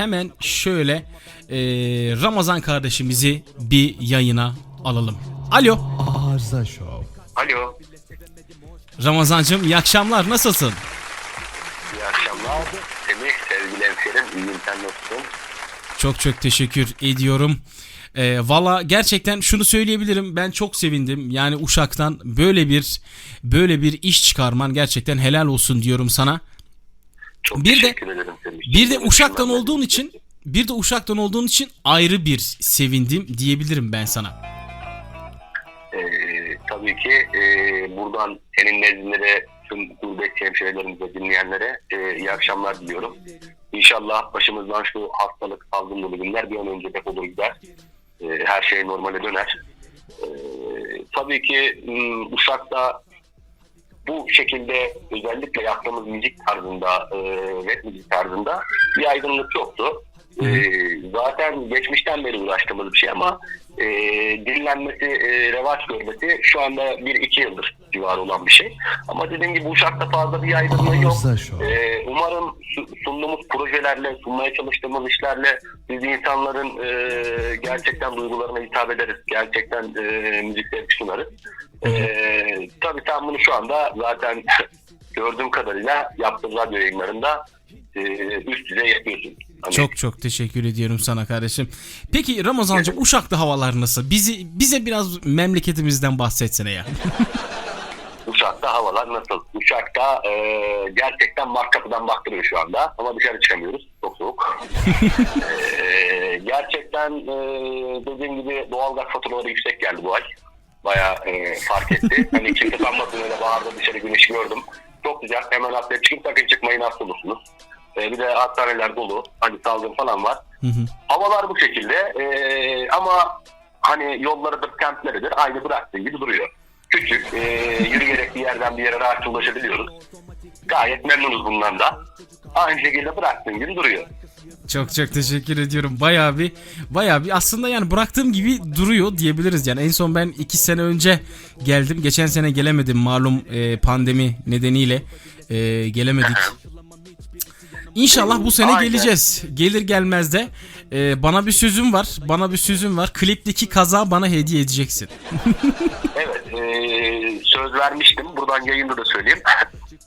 hemen şöyle e, Ramazan kardeşimizi bir yayına alalım. Alo Arıza Show. Alo. Ramazancığım iyi akşamlar nasılsın? İyi akşamlar. Semih, sevgili hemşerim. İyiyim sen nasılsın? Çok çok teşekkür ediyorum. E, Valla gerçekten şunu söyleyebilirim ben çok sevindim. Yani Uşak'tan böyle bir böyle bir iş çıkarman gerçekten helal olsun diyorum sana. Çok Bir de-. Bir de Uşak'tan olduğun için bir de Uşak'tan olduğun için ayrı bir sevindim diyebilirim ben sana. Ee, tabii ki e, buradan senin nezdinde tüm gurbetçi hemşehrilerimize, dinleyenlere e, iyi akşamlar diliyorum. İnşallah başımızdan şu hastalık, salgın günler bir an önce defolur gider. E, her şey normale döner. E, tabii ki Uşak'ta bu şekilde özellikle yaptığımız müzik tarzında, e, rap müzik tarzında bir aydınlık yoktu. E, zaten geçmişten beri uğraştığımız bir şey ama e, dinlenmesi, e, revaç görmesi şu anda bir iki yıldır civarı olan bir şey. Ama dediğim gibi Uşak'ta fazla bir yaygınlığı yok. Ee, umarım su- sunduğumuz projelerle, sunmaya çalıştığımız işlerle biz insanların e, gerçekten duygularına hitap ederiz. Gerçekten e, müzikleri sunarız. E, tabii sen bunu şu anda zaten gördüğüm kadarıyla yaptığın radyo yayınlarında e, üst düzey yapıyorsun. Hani Çok çok teşekkür ediyorum sana kardeşim. Peki Ramazancığım Uşak'ta havalar nasıl? Bizi bize biraz memleketimizden bahsetsene ya. Uçakta havalar nasıl? Uçakta e, gerçekten Mart kapıdan baktırıyor şu anda ama dışarı çıkamıyoruz. Çok soğuk. e, gerçekten e, dediğim gibi doğalgaz faturaları yüksek geldi bu ay. Bayağı e, fark etti. hani kimse sanmasın öyle baharda dışarı güneş gördüm. Çok sıcak. Hemen haftaya çıkıp sakın çıkmayın hasta olursunuz. E, bir de hastaneler dolu. Hani salgın falan var. Hı hı. Havalar bu şekilde e, ama hani yollarıdır, semtleridir aynı bıraktığı gibi duruyor. Küçük, e, yürüyerek bir yerden bir yere rahatça ulaşabiliyoruz. Gayet memnunuz bundan da. Aynı şekilde bıraktığın gibi duruyor. Çok çok teşekkür ediyorum. Bayağı bir bayağı bir aslında yani bıraktığım gibi duruyor diyebiliriz. Yani en son ben iki sene önce geldim. Geçen sene gelemedim malum e, pandemi nedeniyle e, gelemedik. İnşallah bu sene Aynen. geleceğiz. Gelir gelmez de e, bana bir sözüm var. Bana bir sözüm var. Klipteki kaza bana hediye edeceksin. Evet, e, söz vermiştim. Buradan yayında da söyleyeyim.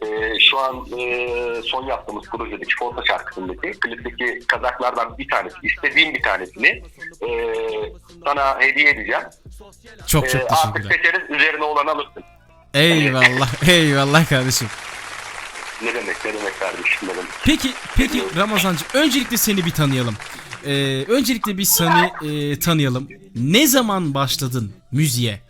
E, şu an e, son yaptığımız projedeki Forza şarkısındaki klipteki kazaklardan bir tanesi, istediğim bir tanesini e, sana hediye edeceğim. Çok E, çok artık teşekkürler. seçeriz, üzerine olanı alırsın. Eyvallah. Eyvallah kardeşim. Ne demek, ne demek kardeşim, ne demek. Peki peki Ramazancı öncelikle seni bir tanıyalım. Ee, öncelikle bir seni e, tanıyalım. Ne zaman başladın müziğe?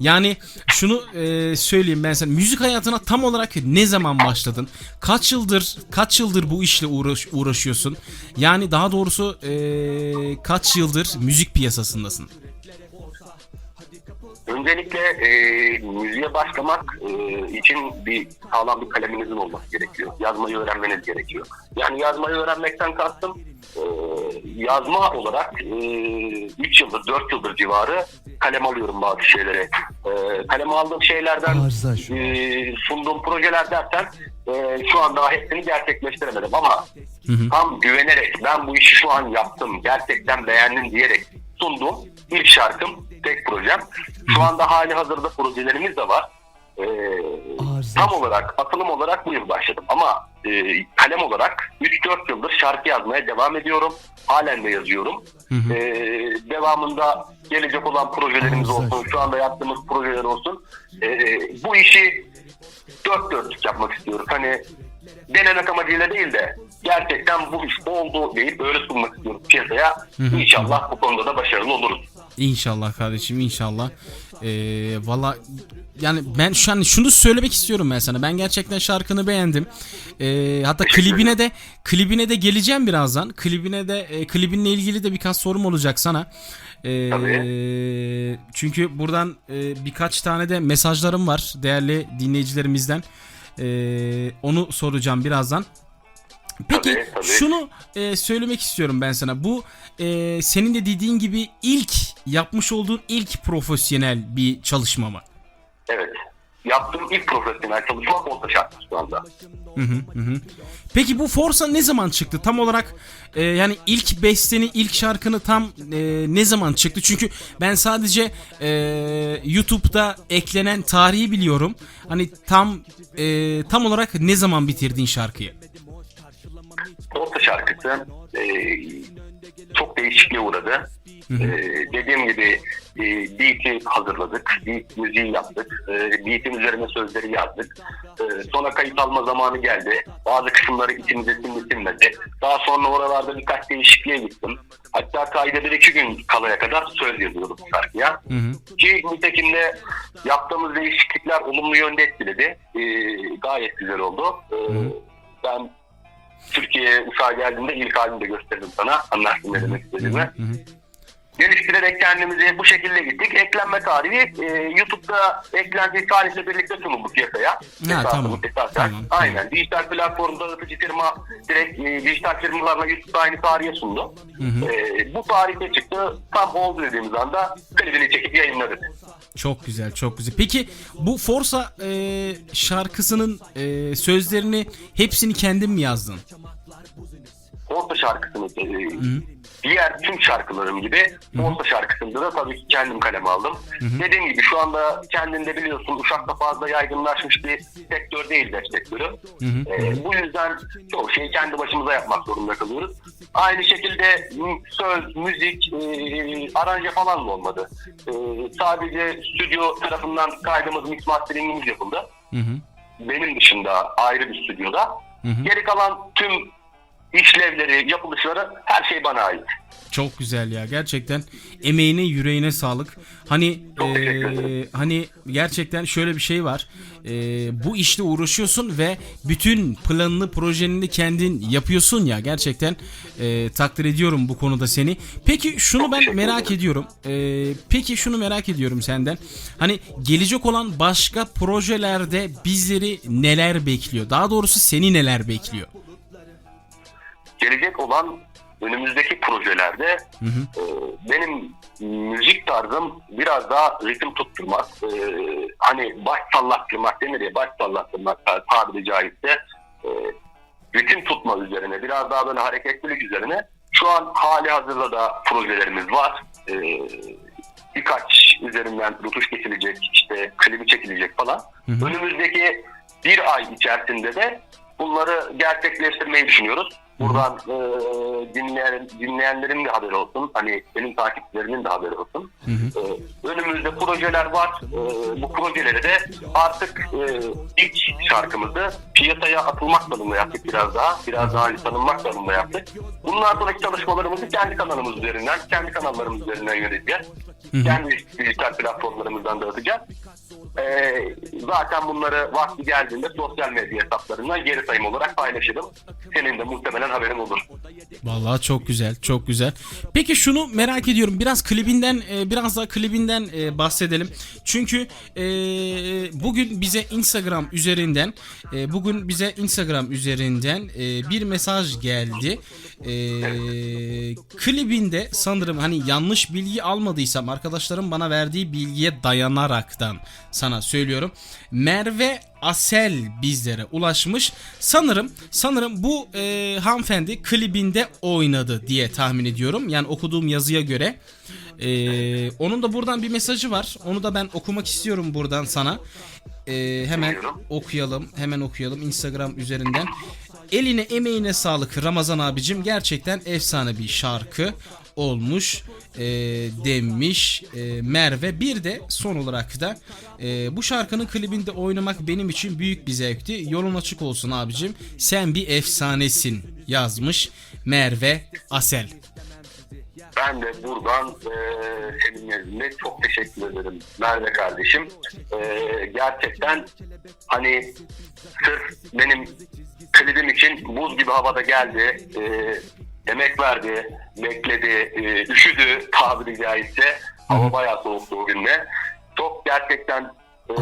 Yani şunu e, söyleyeyim ben sana müzik hayatına tam olarak ne zaman başladın? Kaç yıldır kaç yıldır bu işle uğraş, uğraşıyorsun? Yani daha doğrusu e, kaç yıldır müzik piyasasındasın? Öncelikle e, müziğe başlamak e, için bir sağlam bir kaleminizin olması gerekiyor. Yazmayı öğrenmeniz gerekiyor. Yani yazmayı öğrenmekten kastım e, yazma olarak 3 yıldır 4 yıldır civarı kalem alıyorum bazı şeylere. E, kalem aldığım şeylerden e, sunduğum projeler dersen e, şu an daha hepsini gerçekleştiremedim ama Hı hı. tam güvenerek ben bu işi şu an yaptım gerçekten beğendim diyerek sundum. İlk şarkım tek projem. Şu anda hali hazırda projelerimiz de var. Arıza tam olarak atılım olarak bu yıl başladım ama e, kalem olarak 3-4 yıldır şarkı yazmaya devam ediyorum. Halen de yazıyorum. Hı hı. Ee, devamında gelecek olan projelerimiz Arıza olsun, şu anda yaptığımız projeler olsun. Ee, bu işi dört dörtlük yapmak istiyoruz. Hani denemek amacıyla değil de gerçekten bu iş oldu deyip öyle sunmak istiyoruz piyasaya. Hı hı. İnşallah bu konuda da başarılı oluruz. İnşallah kardeşim inşallah. Ee, Valla yani ben şu an şunu söylemek istiyorum ben sana. Ben gerçekten şarkını beğendim. Ee, hatta klibine de klibine de geleceğim birazdan. Klibine de e, klibinle ilgili de birkaç sorum olacak sana. Ee, çünkü buradan e, birkaç tane de mesajlarım var değerli dinleyicilerimizden. Ee, onu soracağım birazdan. Peki Tabii, tabii. şunu e, söylemek istiyorum ben sana. Bu e, senin de dediğin gibi ilk yapmış olduğun ilk profesyonel bir çalışma mı? Evet. yaptığım ilk profesyonel çalışma Forza şarkı şu anda. Hı hı, hı hı. Peki bu Forza ne zaman çıktı? Tam olarak e, yani ilk besteni, ilk şarkını tam e, ne zaman çıktı? Çünkü ben sadece e, YouTube'da eklenen tarihi biliyorum. Hani tam e, tam olarak ne zaman bitirdin şarkıyı? Forza şarkısı e, çok değişikliğe uğradı. E, dediğim gibi e, beat'i hazırladık, beat müziği yaptık, e, beat'in üzerine sözleri yazdık. E, sonra kayıt alma zamanı geldi. Bazı kısımları içimize sinmedi. Daha sonra oralarda birkaç değişikliğe gittim. Hatta kayda bir iki gün kalaya kadar söz yazıyordum bu şarkıya. Hı hı. Ki nitekim de yaptığımız değişiklikler olumlu yönde etkiledi. E, gayet güzel oldu. E, ben Türkiye'ye uçağa geldiğimde ilk halini de gösterdim sana. Anlarsın ne demek istediğimi. Geliştirerek kendimizi bu şekilde gittik. Eklenme tarihi e, YouTube'da eklentiyi tarihle birlikte sunulduk piyasaya. Esasını tamam. esasen. Tamam, Aynen. Dijital platform dağıtıcı firma direkt e, dijital firmalarla YouTube'da aynı tarihe sundu. E, bu tarihte çıktı. Tam oldu dediğimiz anda klibini çekip yayınladık. Çok güzel, çok güzel. Peki bu Forza e, şarkısının e, sözlerini hepsini kendin mi yazdın? Orta şarkısını e, diğer tüm şarkılarım gibi Orta şarkısında da tabii ki kendim kaleme aldım. Dediğim gibi şu anda kendinde biliyorsun Uşak'ta fazla yaygınlaşmış bir sektör değil rap sektörü. E, bu yüzden çoğu şeyi kendi başımıza yapmak zorunda kalıyoruz. Aynı şekilde söz, müzik, e, aranje falan da olmadı. E, sadece stüdyo tarafından kaydımız, mix masteringimiz yapıldı. Hı hı. Benim dışında ayrı bir stüdyoda. hı. Geri kalan tüm işlevleri, yapılışları her şey bana ait. Çok güzel ya gerçekten emeğine yüreğine sağlık. Hani ederim. hani gerçekten şöyle bir şey var. Eee, bu işte uğraşıyorsun ve bütün planını projenini kendin yapıyorsun ya gerçekten eee, takdir ediyorum bu konuda seni. Peki şunu ben merak ediyorum. Eee, peki şunu merak ediyorum senden. Hani gelecek olan başka projelerde bizleri neler bekliyor? Daha doğrusu seni neler bekliyor? Gelecek olan önümüzdeki projelerde e, benim müzik tarzım biraz daha ritim tutturmak, e, hani baş sallattırmak denir ya, baş sallattırmak ta- tabiri caizse e, ritim tutma üzerine, biraz daha böyle hareketlilik üzerine şu an hali hazırda da projelerimiz var. E, birkaç üzerinden rutuş geçilecek, işte klibi çekilecek falan. Önümüzdeki bir ay içerisinde de bunları gerçekleştirmeyi düşünüyoruz. Buradan e, dinleyen, dinleyenlerin de haberi olsun. Hani benim takipçilerimin de haberi olsun. E, önümüzde projeler var. E, bu projeleri de artık e, ilk şarkımızı piyasaya atılmak dalında yaptık biraz daha. Biraz daha hani tanınmak dalında yaptık. Bundan sonraki çalışmalarımızı kendi kanalımız üzerinden, kendi kanallarımız üzerinden yöneteceğiz. Kendi dijital platformlarımızdan dağıtacağız. Ee, zaten bunları vakti geldiğinde sosyal medya hesaplarından geri sayım olarak paylaşırım. Senin de muhtemelen haberin olur. Vallahi çok güzel, çok güzel. Peki şunu merak ediyorum. Biraz klibinden, e, biraz daha klibinden e, bahsedelim. Çünkü e, bugün bize Instagram üzerinden, bugün bize Instagram üzerinden bir mesaj geldi. Klibinde sanırım hani yanlış bilgi almadıysam arkadaşlarım bana verdiği bilgiye dayanaraktan sana söylüyorum. Merve Asel bizlere ulaşmış. Sanırım sanırım bu e, hanımefendi klibinde oynadı diye tahmin ediyorum. Yani okuduğum yazıya göre. E, onun da buradan bir mesajı var. Onu da ben okumak istiyorum buradan sana. E, hemen okuyalım. Hemen okuyalım Instagram üzerinden. Eline emeğine sağlık Ramazan abicim. Gerçekten efsane bir şarkı olmuş e, demiş e, Merve. Bir de son olarak da e, bu şarkının klibinde oynamak benim için büyük bir zevkti. Yolun açık olsun abicim. Sen bir efsanesin yazmış Merve Asel. Ben de buradan e, senin nezdinde çok teşekkür ederim Merve kardeşim. E, gerçekten hani sırf benim klibim için buz gibi havada geldi. E, emek verdi, bekledi, e, üşüdü tabiri caizse. Hava bayağı soğuktu o günde. Çok gerçekten e,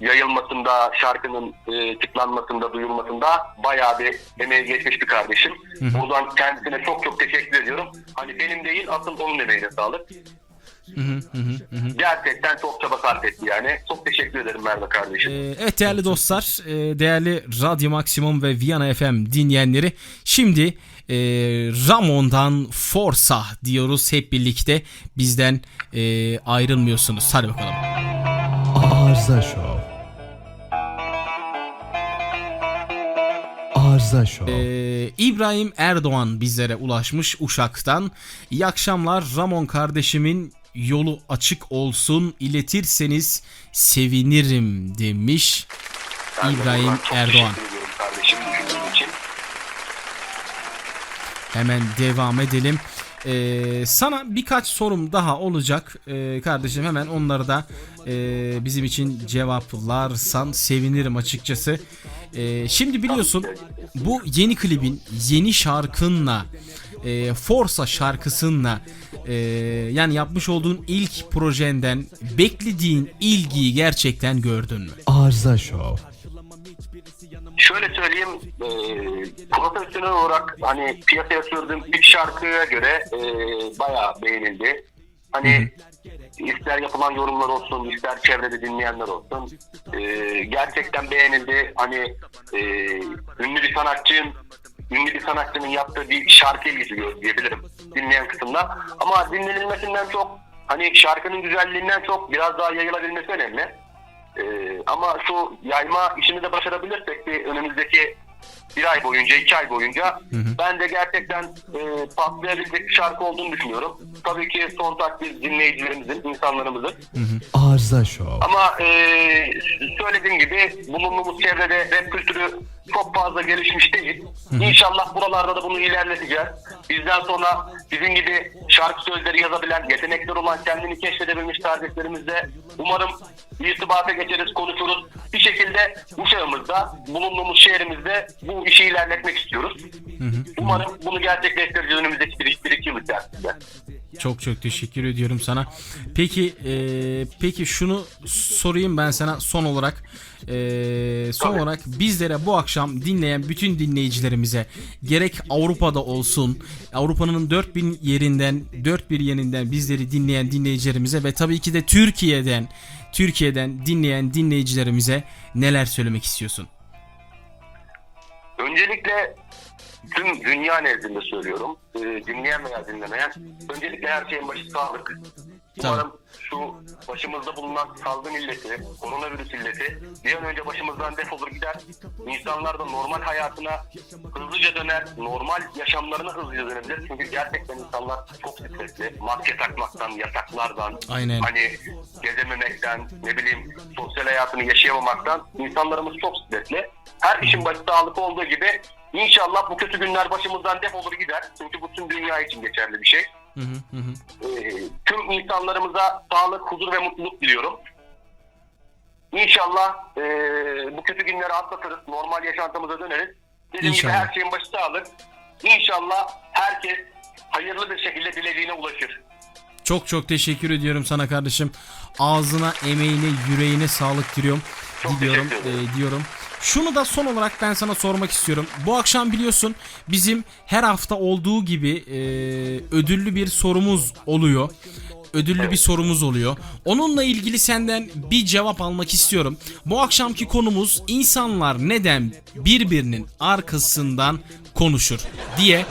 yayılmasında, şarkının e, tıklanmasında, duyulmasında bayağı bir emeği geçmiş bir kardeşim. Buradan kendisine çok çok teşekkür ediyorum. Hani benim değil, asıl onun emeğine sağlık. Hı hı hı hı hı. Gerçekten çok çaba sarf etti yani. Çok teşekkür ederim Merve kardeşim. Ee, Evet değerli dostlar, e, değerli Radyo Maksimum ve Viyana FM dinleyenleri şimdi e, Ramon'dan Forsa diyoruz hep birlikte bizden e, ayrılmıyorsunuz. Hadi bakalım. Arıza Show. Arıza Show. Ee, İbrahim Erdoğan bizlere ulaşmış Uşak'tan. İyi akşamlar Ramon kardeşimin yolu açık olsun iletirseniz sevinirim demiş İbrahim Erdoğan. Hemen devam edelim. Ee, sana birkaç sorum daha olacak Ee, kardeşim hemen onları da e, bizim için cevaplarsan sevinirim açıkçası. Ee, şimdi biliyorsun bu yeni klibin yeni şarkınla e, Forsa şarkısınla e, yani yapmış olduğun ilk projenden beklediğin ilgiyi gerçekten gördün mü? Arıza Show. Şöyle söyleyeyim, e, profesyonel olarak hani piyasaya sürdüğüm ilk şarkıya göre e, bayağı beğenildi. Hani ister yapılan yorumlar olsun, ister çevrede dinleyenler olsun, e, gerçekten beğenildi. Hani e, ünlü bir sanatçının ünlü bir sanatçının yaptığı bir şarkı ilgisi gör- diyebilirim dinleyen kısımda. Ama dinlenilmesinden çok hani şarkının güzelliğinden çok biraz daha yayılabilmesi önemli. Ee, ama şu yayma işini de başarabilirsek bir önümüzdeki bir ay boyunca, iki ay boyunca ben de gerçekten e, patlayabilecek bir şarkı olduğunu düşünüyorum. Tabii ki son takdir dinleyicilerimizin, insanlarımızın. Arıza Show. Ama e, söylediğim gibi bulunduğumuz çevrede rap kültürü çok fazla gelişmiş değil. İnşallah buralarda da bunu ilerleteceğiz. Bizden sonra bizim gibi şarkı sözleri yazabilen, yetenekleri olan, kendini keşfedebilmiş kardeşlerimizle umarım irtibata geçeriz, konuşuruz. Bir şekilde bu çağımızda, bulunduğumuz şehrimizde bu işi ilerletmek istiyoruz. Umarım bunu gerçekleştireceğiz önümüzdeki bir, bir iki yıl içerisinde. Çok çok teşekkür ediyorum sana. Peki e, peki şunu sorayım ben sana son olarak. E, son Tabii. olarak bizlere bu akşam dinleyen bütün dinleyicilerimize gerek Avrupa'da olsun Avrupa'nın dört bin yerinden dört bir yerinden bizleri dinleyen dinleyicilerimize ve tabii ki de Türkiye'den Türkiye'den dinleyen dinleyicilerimize neler söylemek istiyorsun? Öncelikle tüm dünya nezdinde söylüyorum. Ee, dinleyen veya dinlemeyen. Öncelikle her şeyin başı sağlık. Umarım şu başımızda bulunan salgın illeti, koronavirüs illeti bir an önce başımızdan defolur gider. İnsanlar da normal hayatına hızlıca döner, normal yaşamlarına hızlıca dönebilir. Çünkü gerçekten insanlar çok stresli. Maske takmaktan, yasaklardan, Aynen. hani gezememekten, ne bileyim sosyal hayatını yaşayamamaktan insanlarımız çok stresli. Her işin başı sağlık olduğu gibi inşallah bu kötü günler başımızdan defolur gider. Çünkü bu tüm dünya için geçerli bir şey. Hı hı hı. Ee, tüm insanlarımıza sağlık, huzur ve mutluluk diliyorum. İnşallah ee, bu kötü günleri atlatırız, normal yaşantımıza döneriz. Dediğim İnşallah. gibi her şeyin başı sağlık. İnşallah herkes hayırlı bir şekilde dilediğine ulaşır. Çok çok teşekkür ediyorum sana kardeşim. Ağzına, emeğine, yüreğine sağlık diliyorum. Çok Diliyorum, e, diyorum. Şunu da son olarak ben sana sormak istiyorum. Bu akşam biliyorsun bizim her hafta olduğu gibi e, ödüllü bir sorumuz oluyor. Ödüllü bir sorumuz oluyor. Onunla ilgili senden bir cevap almak istiyorum. Bu akşamki konumuz insanlar neden birbirinin arkasından konuşur diye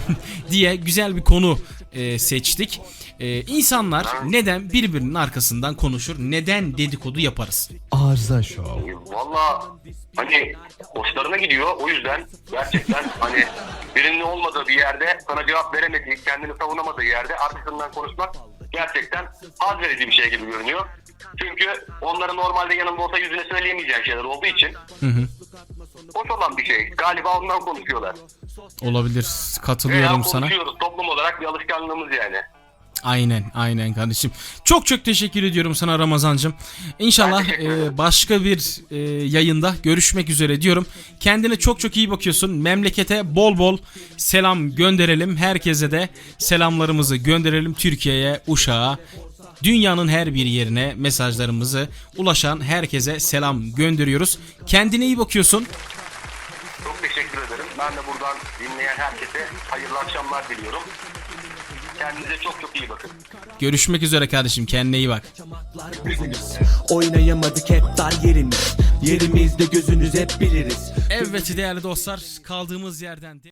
diye güzel bir konu e, seçtik. E, insanlar neden birbirinin arkasından konuşur? Neden dedikodu yaparız? Arıza Show. Valla hani hoşlarına gidiyor. O yüzden gerçekten hani birinin olmadığı bir yerde sana cevap veremediği, kendini savunamadığı yerde arkasından konuşmak gerçekten haz verici bir şey gibi görünüyor. Çünkü onların normalde yanında olsa yüzüne söyleyemeyeceğin şeyler olduğu için Hı hı. Hoş olan bir şey. Galiba ondan konuşuyorlar. Olabilir. Veya Katılıyorum sana. konuşuyoruz. Toplum olarak bir alışkanlığımız yani. Aynen, aynen kardeşim. Çok çok teşekkür ediyorum sana Ramazancım. İnşallah e, başka bir e, yayında görüşmek üzere diyorum. Kendine çok çok iyi bakıyorsun. Memlekete bol bol selam gönderelim. Herkese de selamlarımızı gönderelim Türkiye'ye, Uşak'a. Dünyanın her bir yerine mesajlarımızı ulaşan herkese selam gönderiyoruz. Kendine iyi bakıyorsun. Çok teşekkür ederim. Ben de buradan dinleyen herkese hayırlı akşamlar diliyorum. Kendinize çok çok iyi bakın. Görüşmek üzere kardeşim kendine iyi bak. Oynayamadık hep dar yerimiz Yerimizde gözünüz hep biliriz Evet değerli dostlar kaldığımız yerden